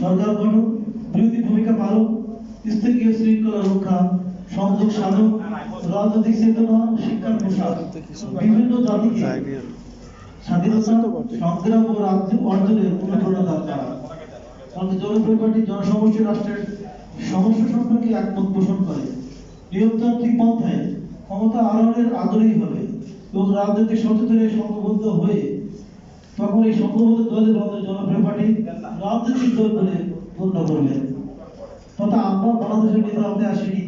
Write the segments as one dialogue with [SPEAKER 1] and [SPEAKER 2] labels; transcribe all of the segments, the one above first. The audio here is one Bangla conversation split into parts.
[SPEAKER 1] সরকার গঠন বিরোধী ভূমিকা পালন স্থিতিশীল শৃঙ্খলা রক্ষা, সংযোগ সাধন, রাজনৈতিক চেতনা, শিক্ষার প্রসার, বিভিন্ন জাতিকে স্বাধীনতা, সংগ্রাম ও রাজ্য অর্জনের অনুপ্রেরণা জনসমষ্টি রাষ্ট্রের সমস্যা সম্পর্কে একমত পোষণ করে। নিয়মতান্ত্রিক পন্থায় ক্ষমতা আরোহণের আদরেই হবে এবং রাজনৈতিক সচেতনে সংঘবদ্ধ হয়ে এই সংঘবদ্ধ দলের আমাদের জনপ্রিয় পার্টি রাজনৈতিক দল বলে পূর্ণ করবে তথা আমরা বাংলাদেশের নির্বাচনে আসিনি,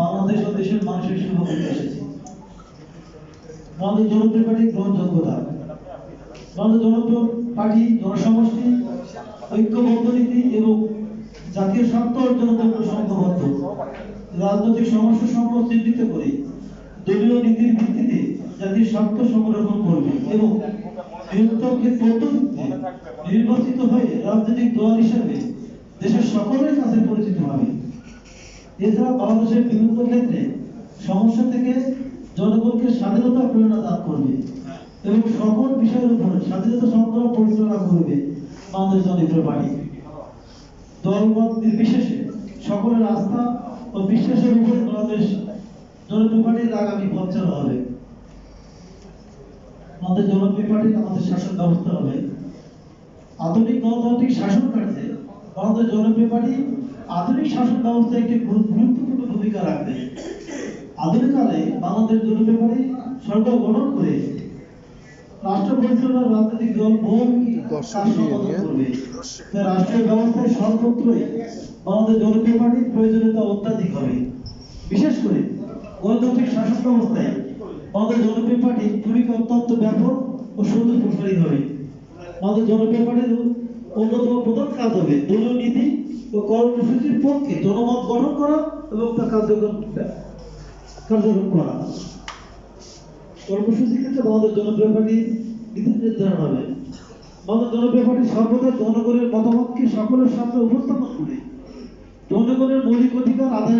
[SPEAKER 1] বাংলাদেশ ও দেশের মানুষের সেবা করতে এসেছি। আমাদের জনপ্রিয় পার্টি গ্রহণযোগ্যতা। আমাদের জনপ্রিয় পার্টি জনসমষ্টি, ঐক্যবদ্ধ নীতি এবং জাতীয় স্বার্থ অর্জনের জন্য সংঘবদ্ধ রাজনৈতিক সমস্যা সমূহ চিহ্নিত করে দলীয় নীতির ভিত্তিতে জাতীয় স্বার্থ সংরক্ষণ করবে এবং নির্বাচিত হয়ে রাজনৈতিক দল হিসেবে দেশের সকলের কাছে পরিচিত হবে। এছাড়া বাংলাদেশের বিভিন্ন ক্ষেত্রে সমস্যা থেকে জনগণকে স্বাধীনতা প্রেরণা দান করবে এবং সকল বিষয়ের উপর স্বাধীনতা সংগ্রাম পরিচালনা করবে বাংলাদেশ জনপ্রিয় পার্টি। দলমত নির্বিশেষে সকলের আস্থা ও বিশ্বাসের উপরে বাংলাদেশ জনপ্রিয় পার্টির আগামী পথ হবে। আমাদের জনপ্রিয় পার্টির আমাদের শাসন ব্যবস্থা হবে। আধুনিক গণতান্ত্রিক শাসন কার্যে আমাদের জনপ্রিয় পার্টি আধুনিক শাসন ব্যবস্থা একটি গুরুত্বপূর্ণ ভূমিকা রাখবে। আধুনিককালে বাংলাদেশ জনপ্রিয় পার্টি সরকার গঠন করে রাষ্ট্র পরিচালনার রাজনৈতিক দল বহুমুখী রাষ্ট্রীয় ব্যবস্থায় সর্বত্রই বাংলাদেশ জনপ্রিয় পার্টির প্রয়োজনীয়তা অত্যাধিক হবে। বিশেষ করে গণতান্ত্রিক শাসন ব্যবস্থায় আমাদের জনপ্রিয় পার্টির ভূমিকা অত্যন্ত ব্যাপক ও সুন্দর প্রসারী হবে। আমাদের জনপ্রিয় পার্টির অন্যতম প্রধান কাজ হবে দলীয় নীতি ও কর্মসূচির পক্ষে জনমত গঠন করা এবং তা কার্যক্রম কার্যক্রম করা। কর্মসূচির ক্ষেত্রে আমাদের জনপ্রিয় পার্টির নীতি নির্ধারণ হবে। আমাদের জনপ্রিয় পার্টি সর্বদা জনগণের মতামতকে সকলের সামনে উপস্থাপন করে। জনগণের মৌলিক অধিকার আদায়ের